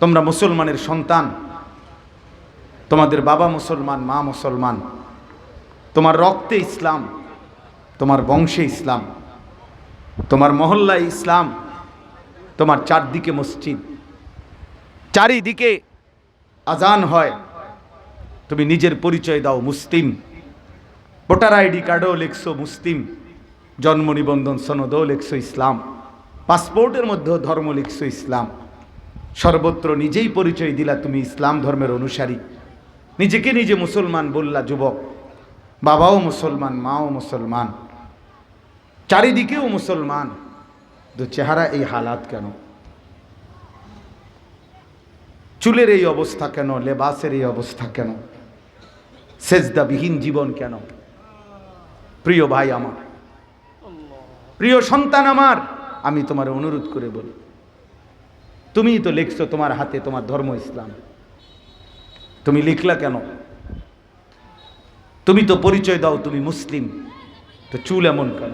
তোমরা মুসলমানের সন্তান। তোমাদের বাবা মুসলমান, মা মুসলমান। তোমার রক্তে ইসলাম, তোমার বংশে ইসলাম, তোমার মহল্লায় ইসলাম, তোমার চারদিকে মসজিদ। চারিদিকে আজান হয়। তুমি নিজের পরিচয় দাও মুসলিম। ভোটার আইডি কার্ডও লেখছো মুসলিম। জন্ম নিবন্ধন সনদও লেখছো ইসলাম। পাসপোর্টের মধ্যেও ধর্ম লিখছো ইসলাম। সর্বত্র নিজেই পরিচয় দিলা তুমি ইসলাম ধর্মের অনুসারী। নিজেকে নিজে মুসলমান বললা যুবক। বাবাও মুসলমান, মাও মুসলমান। চারিদিকেও মুসলমান। তো চেহারা এই হালাত কেন? চুলের এই অবস্থা কেন? লেবাসের এই অবস্থা কেন? সেজদাবিহীন জীবন কেন? প্রিয় ভাই আমার, প্রিয় সন্তান আমার, আমি তোমার অনুরোধ করে বলি। তুমিই তো লিখছো তোমার হাতে তোমার ধর্ম ইসলাম। তুমি লিখলা কেন? তুমি তো পরিচয় দাও তুমি মুসলিম, তো চুল এমন কেন?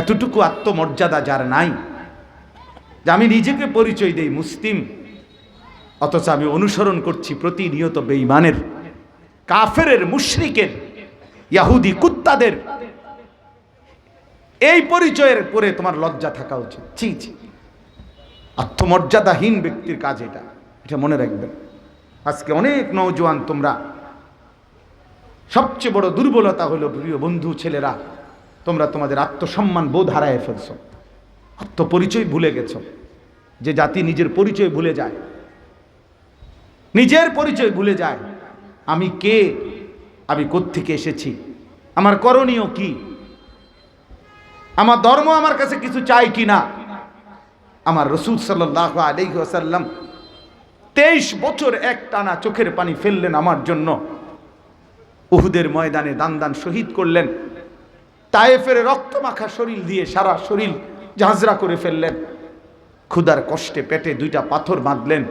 এতটুকু আত্মমর্যাদা যার নাই যে আমি নিজেকে পরিচয় দেই মুসলিম, অথচ আমি অনুসরণ করছি প্রতিনিয়ত বেঈমানের, কাফেরের, মুশরিকের, ইয়াহুদি কুত্তাদের। এই পরিচয়ের পরে তোমার লজ্জা থাকা উচিত। ছি ছি। আত্মমর্যাদাহীন ব্যক্তির কাজ এটা। এটা মনে রাখবেন। আজকে অনেক নৌজওয়ান তোমরা, সবচেয়ে বড় দুর্বলতা হলো প্রিয় বন্ধু ছেলেরা, তোমরা তোমাদের আত্মসম্মান বোধ হারায় ফেলছো। আত্মপরিচয় ভুলে গেছ। যে জাতি নিজের পরিচয় ভুলে যায়। নিজের পরিচয় ভুলে যায়। আমি কে? আমি কোত্থেকে এসেছি? আমার করণীয় কি? আমার ধর্ম আমার কাছে কিছু চাই কি না আমার রসুল সাল্লাহ আলহি আসাল্লাম তেইশ বছর এক টানা চোখের পানি ফেললেন আমার জন্য। উহুদের ময়দানে দান দান শহীদ করলেন। তায়েফের রক্ত মাখা শরীর দিয়ে সারা শরীর ঝাঁঝরা করে ফেললেন। ক্ষুদার কষ্টে পেটে দুইটা পাথর বাঁধলেন।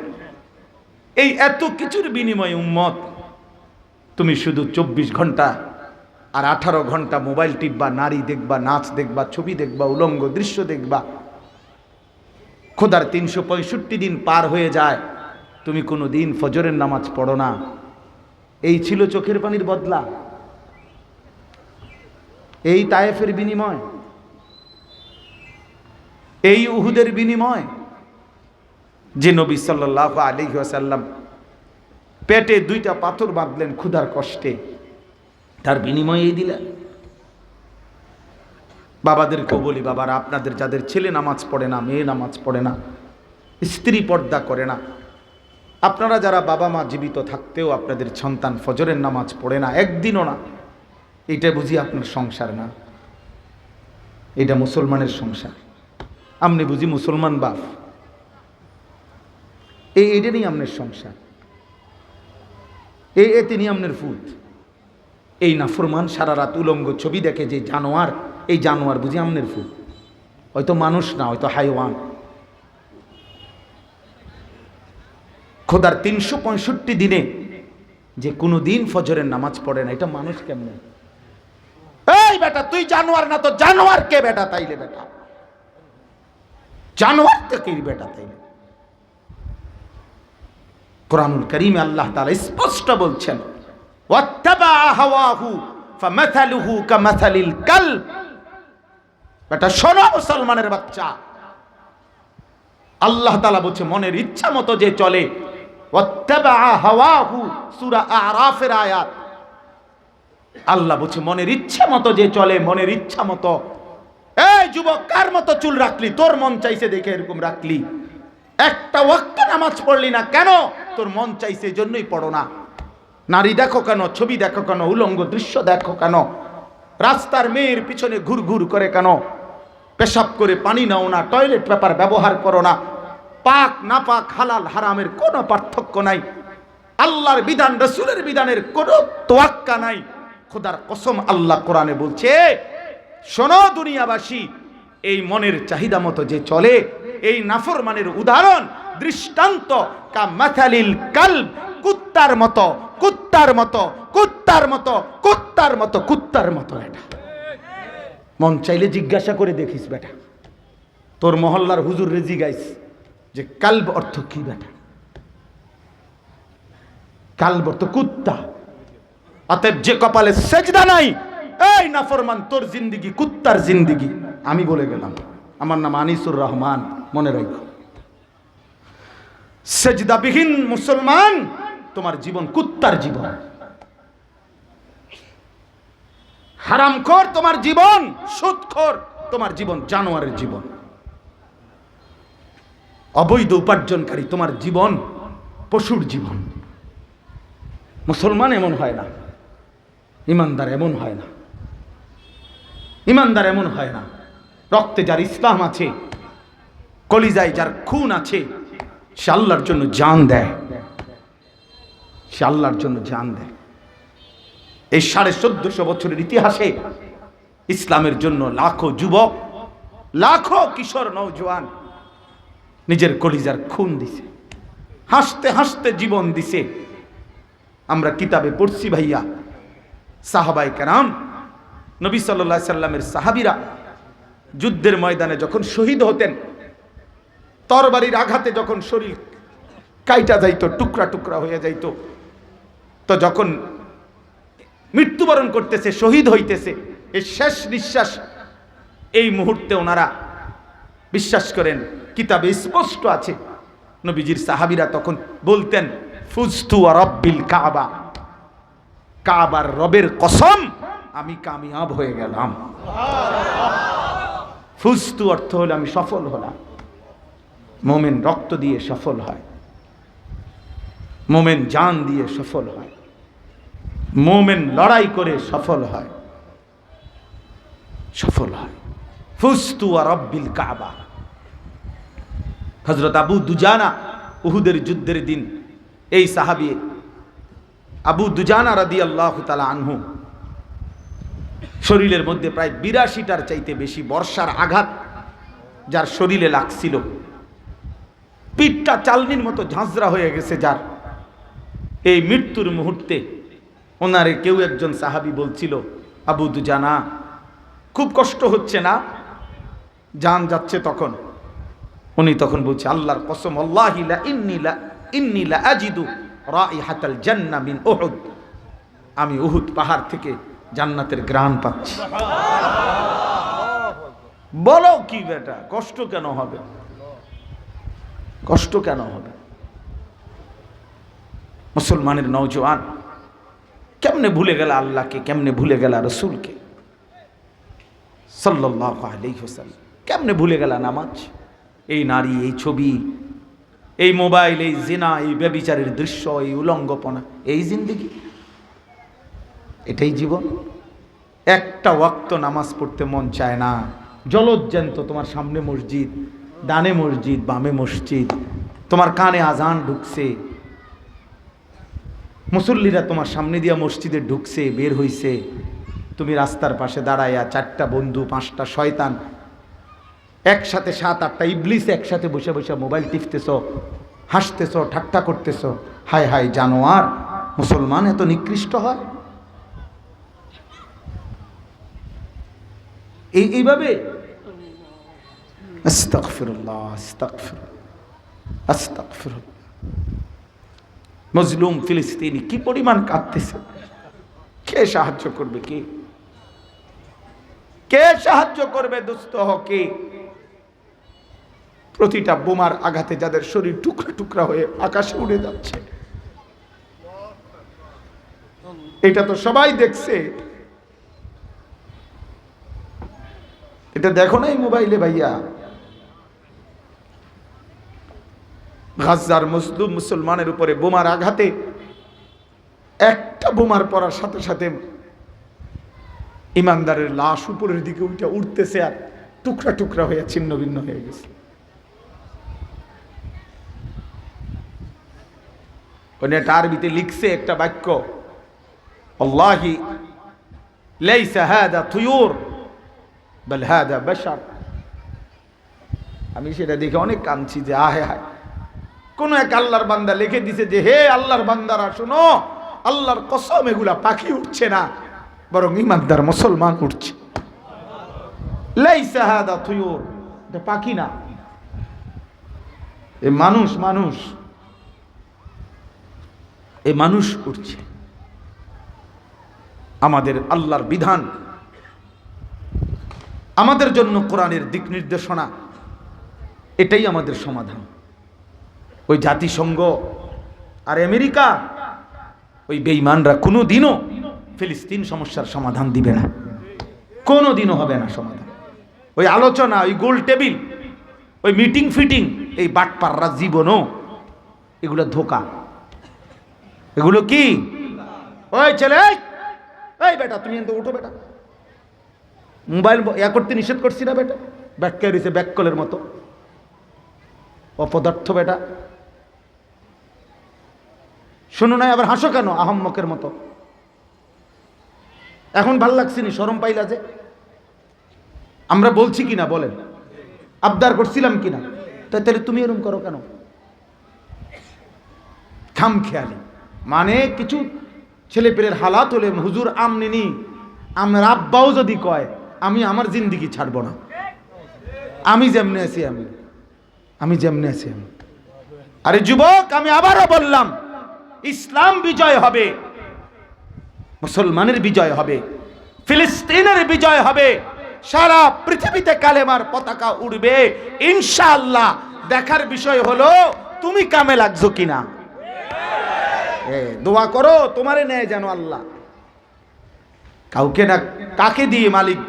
এই এত কিছুর বিনিময়ে উম্মত, তুমি শুধু চব্বিশ ঘণ্টা আর আঠারো ঘণ্টা মোবাইল টিপবা, নারী দেখবা, নাচ দেখবা, ছবি দেখবা, উলঙ্গ দৃশ্য দেখবা খোদার তিনশো পঁয়ষট্টি দিন পার হয়ে যায়, তুমি কোনো দিন ফজরের নামাজ পড়ো না। এই ছিল চোখের পানির বদলা। এই তায়েফের বিনিময়। এই উহুদের বিনিময় যে নবী সাল্লাহ আলী আসাল্লাম পেটে দুইটা পাথর বাঁধলেন ক্ষুধার কষ্টে। তার বিনিময়ে এই দিলেন। বাবাদেরকেও বলি বাবারা, আপনাদের যাদের ছেলে নামাজ পড়ে না, মেয়ে নামাজ পড়ে না, স্ত্রী পর্দা করে না, আপনারা যারা বাবা মা জীবিত থাকতেও আপনাদের সন্তান ফজরের নামাজ পড়ে না, একদিনও না এটা বুঝি আপনার সংসার না? এটা মুসলমানের সংসার। আপনি বুঝি মুসলমান বাপ? এই এটা নিয়ে আপনার সংসার। এ এ নিয়ে আপনার ফুট এই নাফরমান সারা রাত উলঙ্গ ছবি দেখে যে জানোয়ার, এই জানোয়ার বুঝি আমনের ফুল। হয়তো মানুষ না, হয়তো হাইওয়ান। খোদার তিনশো পঁয়ষট্টি দিনে যে কোনো দিন ফজরের নামাজ পড়ে না, এটা মানুষ কেমনে? এই বেটা, তুই জানোয়ার না তো জানোয়ার কে বেটা তাইলে বেটা? জানোয়ার তো কে বেটা তাইলে? কোরআনুল করিমে আল্লাহ তাআলা স্পষ্ট বলছেন বেটা, শোনো মুসলমানের বাচ্চা। আল্লাহ তাআলা বলছে, মনের ইচ্ছা মতো যে চলে। আরাফের আয়াত। আল্লাহ বলছে, মনের ইচ্ছা মতো যে চলে, মনের ইচ্ছা মতো। এই যুবক, কার মতো চুল রাখলি? তোর মন চাইছে দেখে এরকম রাখলি। একটা ওয়াক্ত নামাজ পড়লি না কেন? তোর মন চাইছে জন্যই পড়ো না। নারী দেখো কেন, ছবি দেখো কেন, উলঙ্গ দৃশ্য দেখো কেন? রাস্তার মেয়ের পিছনে ঘুর ঘুর করে কেন? পেশাব করে পানি নাও না, টয়লেট পেপার ব্যবহার করো না। পাক না পাক হালাল, হারামের কোনো পার্থক্য নাই। আল্লাহর বিধান, রসুলের বিধানের কোনো তোয়াক্কা নাই। খোদার কসম আল্লাহ কোরআনে বলছে, শোনো দুনিয়াবাসী, এই মনের চাহিদা মতো যে চলে, এই নাফরমানের উদাহরণ, দৃষ্টান্ত, কা মাথালিল কাল কুত্তার মতো। কুত্তার মতো কুত্তার মতো কুত্তার মতো কুত্তার মতো এটা। মন চাইলে জিজ্ঞাসা করে দেখিস বেটা। তোর মহল্লার হুজুর রেজি গাইস, যে কালব অর্থ কি বেটা? কালব অর্থ কুত্তা। অতএব যে কপালে সেজদা নাই, এই নাফরমান, তোর জিন্দিগি, কুত্তার জিন্দিগি। আমি বলে গেলাম, আমার নাম আনিসুর রহমান, মনে রাখো। সেজদাবিহীন মুসলমান তোমার জীবন, কুত্তার জীবন। হারামখোর তোমার জীবন সুদখোর তোমার জীবন, জানোয়ারের জীবন। অবৈধ উপার্জনকারী তোমার জীবন, পশুর জীবন। মুসলমান এমন হয় না, ইমানদার এমন হয় না, ইমানদার এমন হয় না। রক্তে যার ইসলাম আছে, কলিজায় যার খুন আছে, সে আল্লাহর জন্য জান দেয়। সে আল্লাহর জন্য জান দেয়। এই সাড়ে চোদ্দশো বছরের ইতিহাসে ইসলামের জন্য লাখো যুবক, লাখো কিশোর নৌজওয়ান নিজের কলিজার খুন দিছে, হাসতে হাসতে জীবন দিছে। আমরা কিতাবে পড়ছি ভাইয়া সাহাবাই কারাম, নবী সাল্লা সাল্লামের সাহাবিরা যুদ্ধের ময়দানে যখন শহীদ হতেন, তরবারির আঘাতে যখন শরীর কাইটা যাইতো, টুকরা টুকরা হয়ে যাইতো তো যখন মৃত্যুবরণ করতেছে, শহীদ হইতেছে এই শেষ নিঃশ্বাস, এই মুহূর্তে ওনারা বিশ্বাস করেন, কিতাবে স্পষ্ট আছে। নবীজির সাহাবিরা তখন বলতেন, ফুজতু রব্বিল কাবা, কাবার রবের কসম, আমি কামিয়াব হয়ে গেলাম। ফুজতু অর্থ হলো, আমি সফল হলাম। মোমেন রক্ত দিয়ে সফল হয়। মোমেন জান দিয়ে সফল হয়। মোমেন লড়াই করে সফল হয়। সফল হয়। ফুস্তু আর রব্বিল কাবা। হজরত আবু দুজানা উহুদের যুদ্ধের দিন, এই সাহাবি আবু দুজানা রাদি আল্লাহ তালা আনহু শরীরের মধ্যে প্রায় বিরাশিটার চাইতে বেশি বর্ষার আঘাত যার শরীরে লাগছিল। পিঠটা চালনির মতো ঝাঁঝরা হয়ে গেছে যার। এই মৃত্যুর মুহূর্তে ওনারে কেউ একজন সাহাবি বলছিল, আবু দুজানা, খুব কষ্ট হচ্ছে না? জান যাচ্ছে তখন। উনি তখন বলছে, আল্লাহর কসম আল্লাহিলা উহুদ। আমি উহুদ পাহাড় থেকে জান্নাতের গ্রাণ পাচ্ছি। বলো কি বেটা, কষ্ট কেন হবে? কষ্ট কেন হবে? মুসলমানের নৌজওয়ান কেমনে ভুলে গেল আল্লাহকে, কেমনে ভুলে গেল রসুলকে? সাল্লাহ আলাইসাল্লাম কেমনে ভুলে গেল নামাজ? এই নারী, এই ছবি, এই মোবাইল, এই জিনা, এই ব্যবিচারের দৃশ্য, এই উলঙ্গপনা, এই জিন্দিগি। এটাই জীবন। একটা ওয়াক্ত নামাজ পড়তে মন চায় না। জলজ্জান্ত তোমার সামনে মসজিদ, ডানে মসজিদ, বামে মসজিদ, তোমার কানে আজান ঢুকছে। মুসল্লিরা তোমার সামনে দিয়া মসজিদে ঢুকছে, বের হইছে। তুমি রাস্তার পাশে দাঁড়াইয়া চারটা বন্ধু, পাঁচটা শয়তান, একসাথে সাত আটটা ইবলিস একসাথে বসে বসে মোবাইল টিপতেছ, হাসতেছ, ঠাট্টা করতেছ। হায় হায় জানোয়ার, মুসলমান এত নিকৃষ্ট হয়? এই, এইভাবে? আস্তাগফিরুল্লাহ আস্তাগফিরুল্লাহ। মজলুম ফিলিস্তিনি কি পরিমাণ কাঁদতেছে? কে সাহায্য করবে কি? কে সাহায্য করবে দুস্থ কে প্রতিটা বোমার আঘাতে যাদের শরীর টুকরা টুকরা হয়ে আকাশে উড়ে যাচ্ছে। এটা তো সবাই দেখছে। এটা দেখো নাই মোবাইলে ভাইয়া। গাজার মুসলিম মুসলমানের উপরে বোমার আঘাতে, একটা বোমার পড়ার সাথে সাথে ইমানদারের লাশ উপরের দিকে উঠে উঠতেছে আর টুকরা টুকরা হয়ে ছিন্ন ভিন্ন হয়ে গেছে। আরবিতে লিখছে একটা বাক্য আমি সেটা দেখে অনেক কাঁদছি যে, আহে, হায়। কোন এক আল্লাহর বান্দা লিখে দিছে যে, হে আল্লাহর বান্দারা, শোনো, আল্লাহর কসম এগুলা পাখি উঠছে না, বরং ইমানদার মুসলমান উঠছে। পাখি না। এ মানুষ মানুষ, এ মানুষ উঠছে। আমাদের আল্লাহর বিধান, আমাদের জন্য কোরআনের দিক নির্দেশনা, এটাই আমাদের সমাধান। ওই জাতিসংঘ আর আমেরিকা, ওই বেঈমানরা কোনো দিনও ফিলিস্তিন সমস্যার সমাধান দিবে না। কোনো দিনও হবে না সমাধান। ওই আলোচনা, ওই গোল টেবিল, ওই মিটিং ফিটিং, এই বাটপাররা জীবনও এগুলো ধোকা। এগুলো কি? ওই ছেলে, এই! বেটা, তুমি এনতে উঠো বেটা। মোবাইল ইয়া করতে নিষেধ করছি না বেটা। ব্যাক রয়েছে ব্যাক কলের মতো। অপদার্থ বেটা। শোনো নাই, আবার হাসো কেন? আহম্মকের মতো। এখন ভালো লাগছে নি? সরম পাইলা যে। আমরা বলছি কিনা বলেন। আবদার করছিলাম কিনা তাই তাহলে তুমি এরকম করো কেন? খাম খেয়ালি। মানে কিছু ছেলে পেলের হালাত হলে, হুজুর আমনিনি আমার আব্বাও যদি কয়, আমি আমার জিন্দিগি ছাড়বো না। আমি যেমনি আছি আমি। আমি যেমনি আছি আমি। আরে যুবক, আমি আবারও বললাম ইসলাম বিজয় হবে, মুসলমানের বিজয় হবে, ফিলিস্তিনের বিজয় হবে, সারা পৃথিবীতে কালেমার পতাকা উড়বে। ইনশাআল্লাহ, দেখার বিষয় হলো, তুমি কামে লাগছো কিনা? দোয়া করো, তোমারে নেয় যেন আল্লাহ। কাউকে না, কাকে দিয়ে মালিক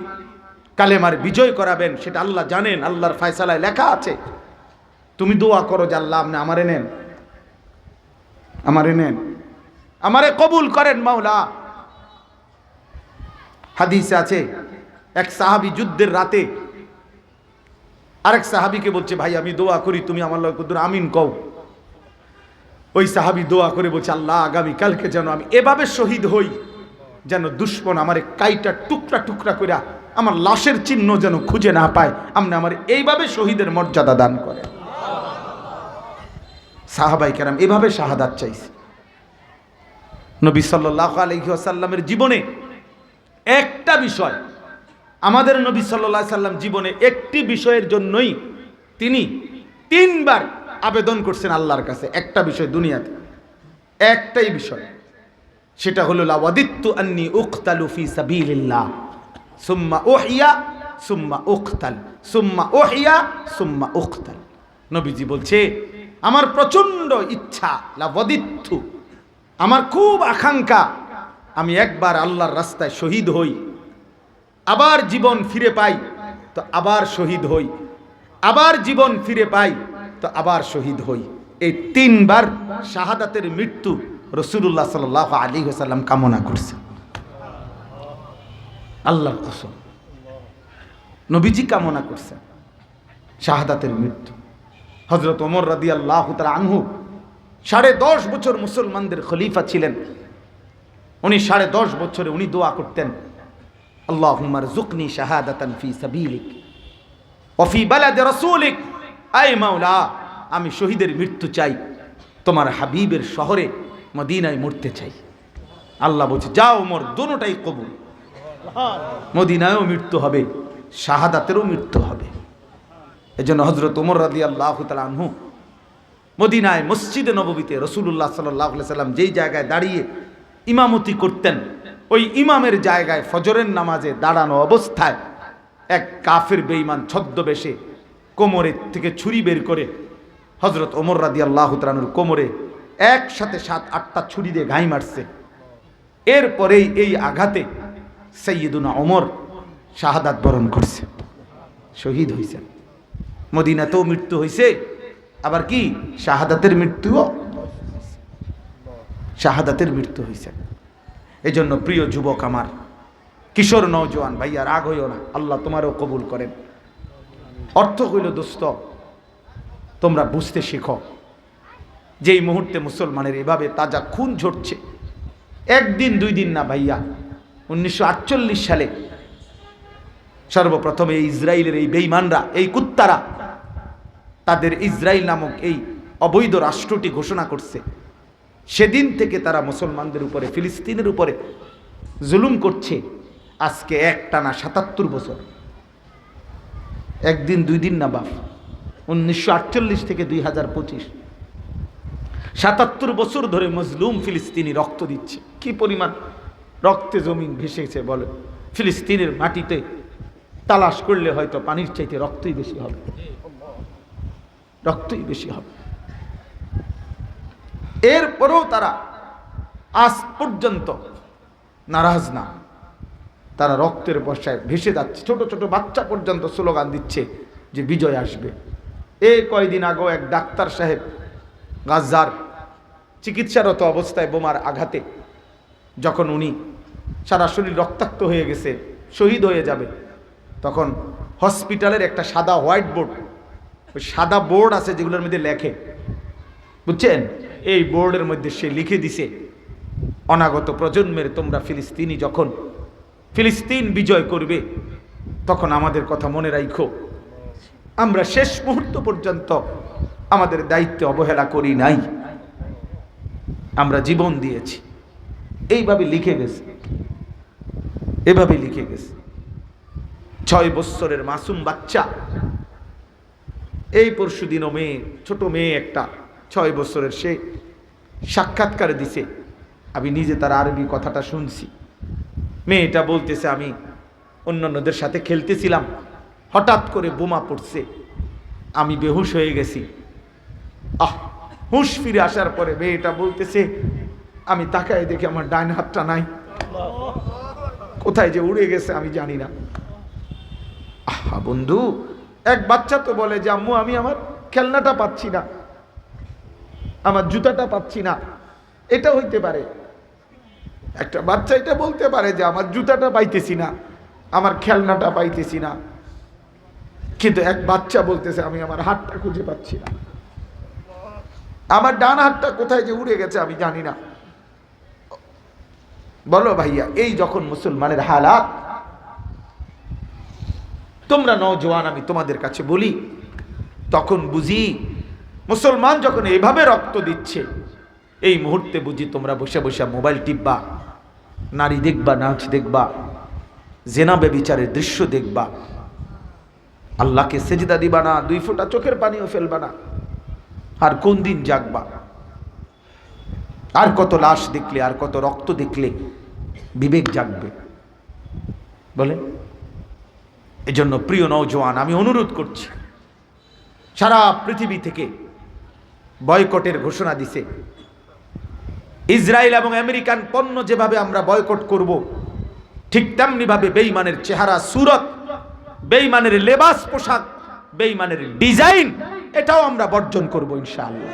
কালেমার বিজয় করাবেন, সেটা আল্লাহ জানেন, আল্লাহর ফয়সালায় লেখা আছে। তুমি দোয়া করো যে আল্লাহ আপনি আমারে নেন। আমারে নেন। আমারে কবুল করেন, মাওলা। হাদিসে আছে, এক সাহাবি যুদ্ধের রাতে আরেক সাহাবিকে বলছে, ভাই, আমি দোয়া করি, তুমি আমার লয় কুদ্দুর আমিন কও। ওই সাহাবি দোয়া করে বলছে, আল্লাহ, আগামী কালকে যেন আমি এভাবে শহীদ হই, যেন দুশ্মন আমার কাইটা টুকরা টুকরা করে আমার লাশের চিহ্ন যেন খুঁজে না পায়। আপনি আমার এইভাবে শহীদের মর্যাদা দান করে সাহাবাই কেরাম এভাবে শাহাদাত চাইছে। নবী সাল্লাহ আলহিহাসাল্লামের জীবনে একটা বিষয়, আমাদের নবী সাল্লাহ সাল্লাম জীবনে একটি বিষয়ের জন্যই তিনি তিনবার আবেদন করছেন আল্লাহর কাছে, একটা বিষয় দুনিয়াতে। একটাই বিষয়, সেটা হলো লাওয়াদিত্তু আন্নি উখতালু ফি সুম্মা ওহিয়া সুম্মা উখতাল, সুম্মা ওহিয়া সুম্মা উখতাল। নবীজি বলছে আমার প্রচণ্ড ইচ্ছা লাওয়াদিত্তু আমার খুব আকাঙ্ক্ষা, আমি একবার আল্লাহর রাস্তায় শহীদ হই। আবার জীবন ফিরে পাই, তো আবার শহীদ হই। আবার জীবন ফিরে পাই, তো আবার শহীদ হই। এই তিনবার শাহাদাতের মৃত্যু রসুল্লাহ সাল আলী সাল্লাম কামনা করছে। আল্লাহর কসম। নবীজি কামনা করছেন শাহাদাতের মৃত্যু। হজরত ওমর রাদি আল্লাহ আনহু সাড়ে দশ বছর মুসলমানদের খলিফা ছিলেন। উনি সাড়ে দশ বছরে উনি দোয়া করতেন আল্লাহ হুমার জুকনি শাহাদাতান ফি সাবিলিক অফি বালাদে রসুলিক। আয় মাওলা, আমি শহীদের মৃত্যু চাই, তোমার হাবিবের শহরে মদিনায় মরতে চাই। আল্লাহ বলছে, যাও মোর দোনোটাই কবুল। মদিনায়ও মৃত্যু হবে, শাহাদাতেরও মৃত্যু হবে। এজন্য হজরত ওমর রাদি আল্লাহ আনহু মদিনায় মসজিদে নববীতে রসুল্লাহ সাল্লাহ সাল্লাম যেই জায়গায় দাঁড়িয়ে ইমামতি করতেন, ওই ইমামের জায়গায় ফজরের নামাজে দাঁড়ানো অবস্থায় এক কাফের বেঈমান ছদ্মবেশে কোমরের থেকে ছুরি বের করে হজরত ওমর রাদি আল্লাহ তালানুর কোমরে একসাথে সাত, আটটা ছুরি দিয়ে ঘাই মারছে। এরপরেই এই আঘাতে সৈয়দুনা ওমর শাহাদাত বরণ করছে। শহীদ হয়েছেন মদিনাতেও মৃত্যু হয়েছে আবার কি? শাহাদাতের মৃত্যুও শাহাদাতের মৃত্যু হয়েছে জন্য প্রিয় যুবক আমার, কিশোর নৌজওয়ান ভাইয়া, রাগ হইও না, আল্লাহ তোমারও কবুল করেন। অর্থ হইল, দোস্ত, তোমরা বুঝতে শিখো যে এই মুহূর্তে মুসলমানের এভাবে তাজা খুন ঝরছে, একদিন, দুই দিন না ভাইয়া, উনিশশো আটচল্লিশ সালে সর্বপ্রথমে ইসরায়েলের এই বেইমানরা এই কুত্তারা তাদের ইসরায়েল নামক এই অবৈধ রাষ্ট্রটি ঘোষণা করছে। সেদিন থেকে তারা মুসলমানদের উপরে, ফিলিস্তিনের উপরে জুলুম করছে। আজকে এক টানা সাতাত্তর বছর। একদিন, দুই দিন না বাপ, উনিশশো আটচল্লিশ থেকে দুই হাজার পঁচিশ। সাতাত্তর বছর ধরে মজলুম ফিলিস্তিনি রক্ত দিচ্ছে। কি পরিমাণ রক্তে জমিন ভেসেছে বলে ফিলিস্তিনের মাটিতে তালাশ করলে হয়তো পানির চাইতে রক্তই বেশি হবে। রক্তই বেশি হবে। এরপরেও তারা আজ পর্যন্ত নারাজ না। তারা রক্তের বর্ষায় ভেসে যাচ্ছে। ছোট ছোট বাচ্চা পর্যন্ত স্লোগান দিচ্ছে যে বিজয় আসবে। এই কয়দিন আগেও এক ডাক্তার সাহেব গাজার চিকিৎসারত অবস্থায় বোমার আঘাতে যখন উনি সারা শরীর রক্তাক্ত হয়ে গেছে, শহীদ হয়ে যাবে, তখন হসপিটালের একটা সাদা হোয়াইট বোর্ড ওই সাদা বোর্ড আছে যেগুলোর মধ্যে লেখে। বুঝছেন? এই বোর্ডের মধ্যে সে লিখে দিছে, অনাগত প্রজন্মের তোমরা ফিলিস্তিনি যখন ফিলিস্তিন বিজয় করবে, তখন আমাদের কথা মনে রাখো আমরা শেষ মুহূর্ত পর্যন্ত আমাদের দায়িত্বে অবহেলা করি নাই। আমরা জীবন দিয়েছি। এইভাবে লিখে গেছে। এভাবে লিখে গেছে। ছয় বৎসরের মাসুম বাচ্চা এই পরশু দিনও মেয়ে, ছোট মেয়ে একটা, ছয় বছরের সে সাক্ষাৎকার দিছে, আমি নিজে তার আরবি কথাটা শুনছি। মেয়েটা বলতেছে, আমি অন্যান্যদের সাথে খেলতেছিলাম, হঠাৎ করে বোমা পড়ছে, আমি বেহুশ হয়ে গেছি। আহ, হুশ ফিরে আসার পরে মেয়েটা বলতেছে, আমি তাকায় দেখি আমার ডাইন হাতটা নাই। কোথায় যে উড়ে গেছে আমি জানি না। আহা বন্ধু এক বাচ্চা তো বলে যে, আম্মু, আমি আমার খেলনাটা পাচ্ছি না। আমার জুতাটা পাচ্ছি না। এটা হইতে পারে। একটা বাচ্চা এটা বলতে পারে যে, আমার জুতাটা পাইতেছি না। আমার খেলনাটা পাইতেছি না। কিন্তু এক বাচ্চা বলতেছে, আমি আমার হাতটা খুঁজে পাচ্ছি না। আমার ডান হাতটা কোথায় যে উড়ে গেছে, আমি জানি না। বলো ভাইয়া, এই যখন মুসলমানের হালাত তোমরা নজওয়ান আমি তোমাদের কাছে বলি, তখন বুঝি মুসলমান যখন এইভাবে রক্ত দিচ্ছে, এই মুহূর্তে বুঝি তোমরা বসে বসে মোবাইল টিপবা, নারী দেখবা, নাচ দেখবা, জেনা বেবিচারের দৃশ্য দেখবা, আল্লাহকে সেজদা দিবা না, দুই ফোঁটা চোখের পানিও ফেলবা না, আর কোন দিন জাগবা? আর কত লাশ দেখলে, আর কত রক্ত দেখলে বিবেক জাগবে। বলেন? এজন্য প্রিয় নৌজওয়ান আমি অনুরোধ করছি, সারা পৃথিবী থেকে বয়কটের ঘোষণা দিছে। ইসরায়েল এবং আমেরিকান পণ্য যেভাবে আমরা বয়কট করব, ঠিক তেমনিভাবে বেইমানের চেহারা, সুরত বেইমানের লেবাস, পোশাক বেইমানের ডিজাইন, এটাও আমরা বর্জন করব ইনশাআল্লাহ।